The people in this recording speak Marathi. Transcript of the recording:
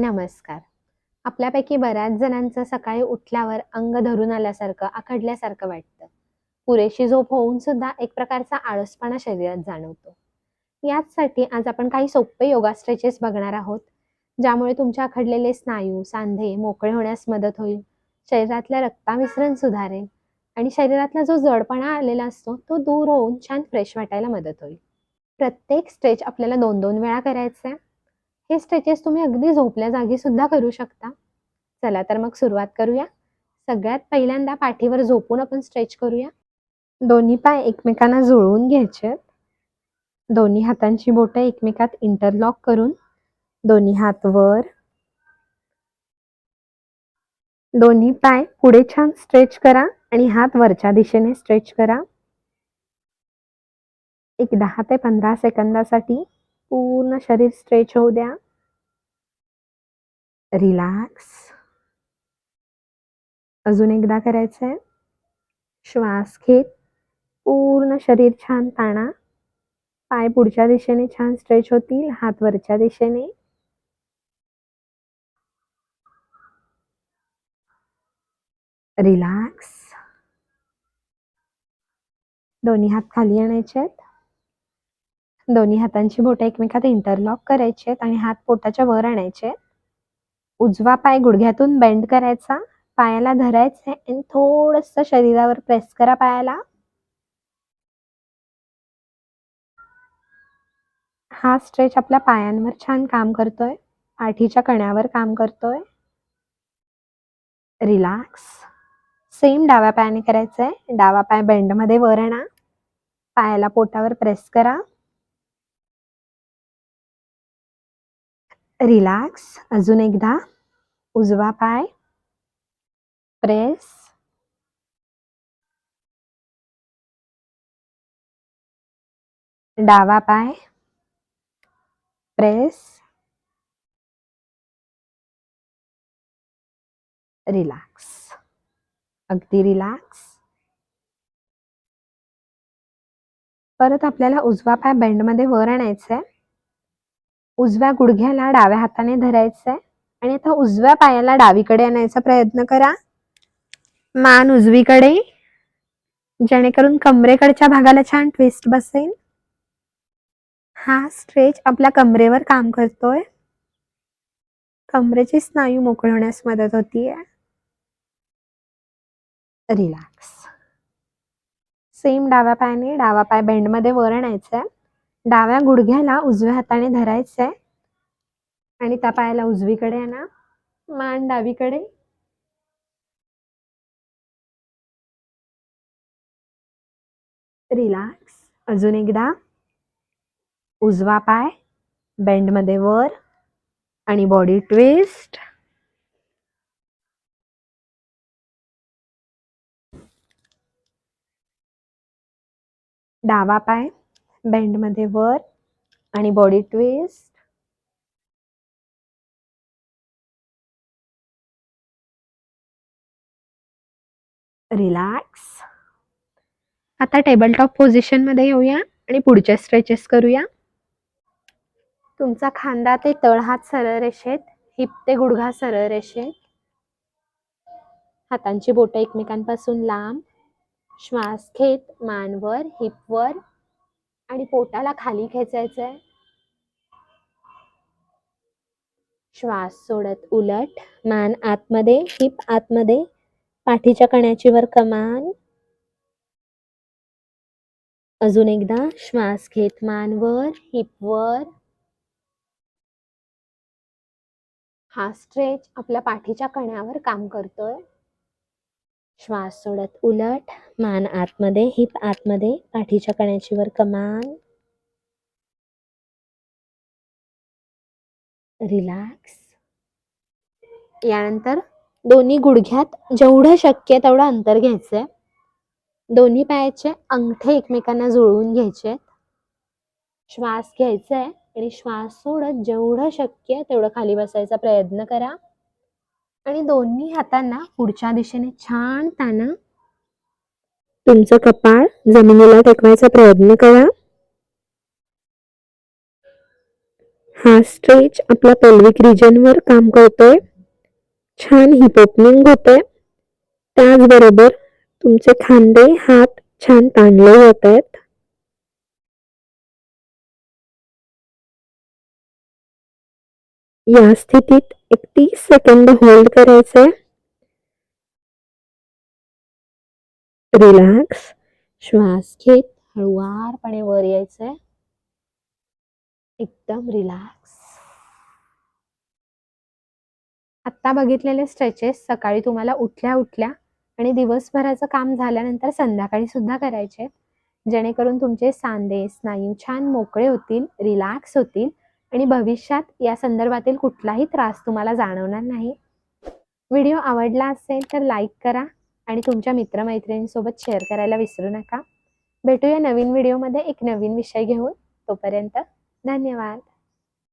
नमस्कार. आपल्यापैकी बऱ्याच जणांचं सकाळी उठल्यावर अंग धरून आल्यासारखं, आखडल्यासारखं वाटतं. पुरेशी झोप होऊन सुद्धा एक प्रकारचा आळसपणा शरीरात जाणवतो. याचसाठी आज आपण काही सोपे योगा स्ट्रेचेस बघणार आहोत, ज्यामुळे तुमचे आखडलेले स्नायू, सांधे मोकळे होण्यास मदत होईल, शरीरातलं रक्ताभिसरण सुधारेल आणि शरीरातला जो जडपणा आलेला असतो, तो दूर होऊन छान फ्रेश वाटायला मदत होईल. प्रत्येक स्ट्रेच आपल्याला 2-2 वेळा करायचं आहे. हे स्ट्रेचेस तुम्ही अगदी झोपल्या जागी सुद्धा करू शकता. चला तर मग सुरुवात करूया. सगळ्यात पहिल्यांदा पाठीवर झोपून आपण स्ट्रेच करूया. दोन्ही पाय एकमेकांना जुळवून घ्यायचे दोन्ही हातांची बोटं एकमेकात इंटरलॉक करून दोन्ही हात वर दोन्ही पाय पुढे छान स्ट्रेच करा आणि हात वरच्या दिशेने स्ट्रेच करा एक दहा ते पंधरा सेकंदासाठी पूर्ण शरीर स्ट्रेच होऊ द्या. रिलॅक्स अजून एकदा करायचंय. श्वास घेत पूर्ण शरीर छान ताणा. पाय पुढच्या दिशेने छान स्ट्रेच होतील हात वरच्या दिशेने. रिलॅक्स दोन्ही हात खाली आणायचे आहेत दोन्ही हातांची बोटं एकमेकात इंटरलॉक करायचे आणि हात पोटाच्या वर आणायचे उजवा पाय गुडघ्यातून बेंड करायचा पायाला धरायचंय आणि थोडस शरीरावर प्रेस करा पायाला. हा स्ट्रेच आपल्या पायांवर छान काम करतोय पाठीच्या कण्यावर काम करतोय. रिलॅक्स सेम डाव्या पायाने करायचंय डावा पाय बेंडमध्ये वर आणा. पायाला पोटावर प्रेस करा. रिलॅक्स अजून एकदा. उजवा पाय. प्रेस डावा पाय. प्रेस रिलॅक्स अगदी रिलॅक्स परत आपल्याला उजवा पाय बँडमध्ये वर आणायचा आहे उजव्या गुडघ्याला डाव्या हाताने धरायचंय. आणि आता उजव्या पायाला डावीकडे आणायचा प्रयत्न करा. मान उजवीकडे. जेणेकरून कमरेकडच्या भागाला छान ट्विस्ट बसेल. हा स्ट्रेच आपल्या कमरेवर काम करतोय. कमरेचे स्नायू मोकळे होण्यास मदत होतीये. रिलॅक्स सेम डाव्या पायाने डावा पाय बेंडमध्ये वर आणायचा डाव्या गुडघ्याला उजव्या हाताने धरायचंय. आणि त्या पायाला उजवीकडे आणा मान डावीकडे. रिलॅक्स अजून एकदा. उजवा पाय बेंडमध्ये वर. आणि बॉडी ट्विस्ट डावा पाय बेंडमध्ये वर आणि बॉडी ट्विस्ट. रिलॅक्स. आता टेबल टॉप पोझिशनमध्ये येऊया आणि पुढचे स्ट्रेचेस करूया. तुमचा खांदा ते तळ हात सरळ रेषेत हिप ते गुडघा सरळ रेषेत. हातांची बोटं एकमेकांपासून लांब. श्वास घेत मानवर हिपवर आणि पोटाला खाली खेचायचंय? श्वास सोडत उलट मान आतमध्ये हिप आतमध्ये पाठीच्या कण्याची वर कमान. अजून एकदा श्वास घेत मान वर हिपवर हा स्ट्रेच आपल्या पाठीच्या कण्यावर काम करतोय. श्वास सोडत उलट मान आतमध्ये हिप आतमध्ये पाठीच्या कण्याची वर कमान. रिलॅक्स. यानंतर दोन्ही गुडघ्यात जेवढं शक्य तेवढं अंतर घ्यायचंय. दोन्ही पायाचे अंगठे एकमेकांना जुळवून घ्यायचे श्वास घ्यायचा आहे आणि श्वास सोडत जेवढं शक्य तेवढं खाली बसायचा प्रयत्न करा. आणि दोन्ही हातांना पुढच्या दिशेने छान ताना तुमचं कपाळ जमिनीला टेकवायचा प्रयत्न करा. हा स्ट्रेच आपल्या पेल्विक रिजनवर काम करतोय. छान हिप ओपनिंग होते त्याचबरोबर तुमचे खांदे हात छान ताणले जात आहेत या स्थितीत एक तीस सेकंद होल्ड करायचंय रिलॅक्स श्वास घेत हळुवारपणे वर यायचंय एकदम रिलॅक्स आत्ता बघितलेले स्ट्रेचेस सकाळी तुम्हाला उठल्या उठल्या आणि दिवसभराचं काम झाल्यानंतर संध्याकाळी सुद्धा करायचे जेणेकरून तुमचे सांधे स्नायू छान मोकळे होतील रिलॅक्स होतील. आणि भविष्यात या संदर्भातील कुठलाही त्रास तुम्हाला जाणवणार नाही. व्हिडिओ आवडला असेल तर लाईक करा आणि तुमच्या मित्रमैत्रिणींसोबत शेअर करायला विसरू नका. भेटूया नवीन व्हिडिओमध्ये एक नवीन विषय घेऊन. तोपर्यंत धन्यवाद.